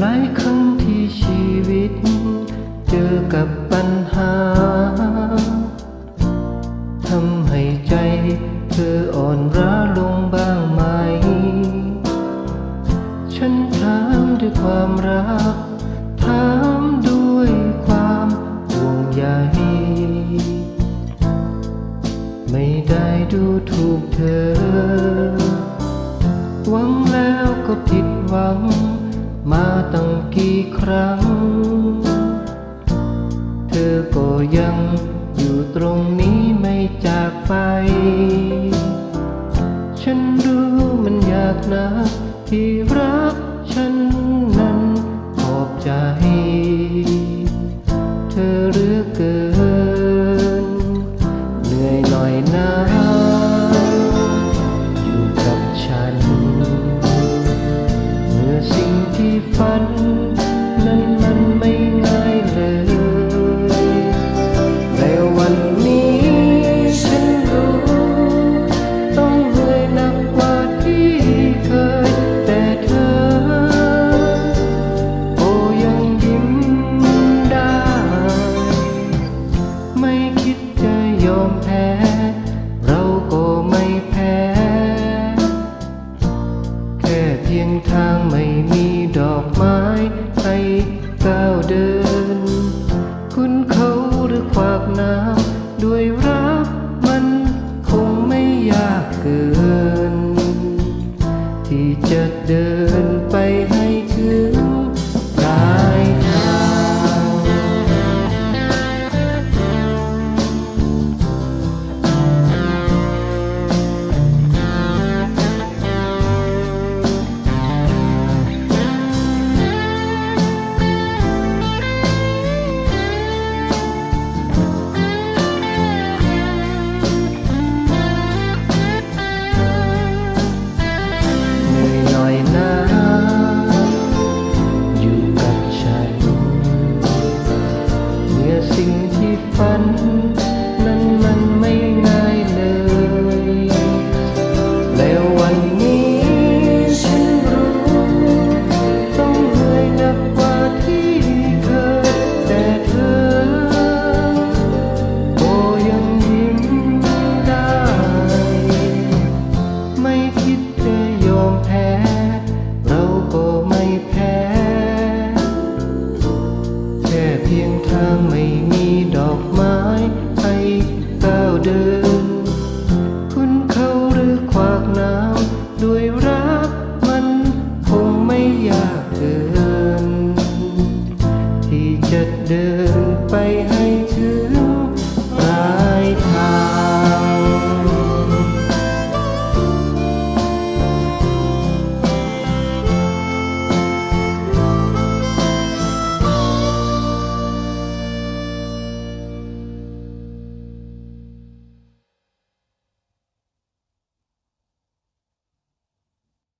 หลายครั้งที่ชีวิต เจอกับปัญหาทำให้ใจเธออ่อนร้าลงบ้างไหม ฉันถามด้วยความรัก ถามด้วยความห่วงใย ไม่ได้ดูถูกเธอ หวังแล้วก็ผิดหวัง มาตั้งกี่ครั้ง เธอก็ยังอยู่ตรงนี้ไม่จากไป ฉันรู้มันยากนะที่รักฉันนั้นขอบใจ เราก็ไม่แพ้ แค่เพียงทางไม่มีดอกไม้ให้ก้าวเดิน คุณเขาหรือขวากน้ำด้วยรักมันคงไม่ยากเกิน ที่จะเดินไป ฝัน นั้นมันไม่ง่ายเลย แล้ววันนี้ฉันรู้ ต้องเหนื่อยหนักกว่าที่เคยแต่เธอโอยังยิ้มได้ ไม่คิดจะยอมแพ้ เราก็ไม่แพ้ แค่เพียงทาง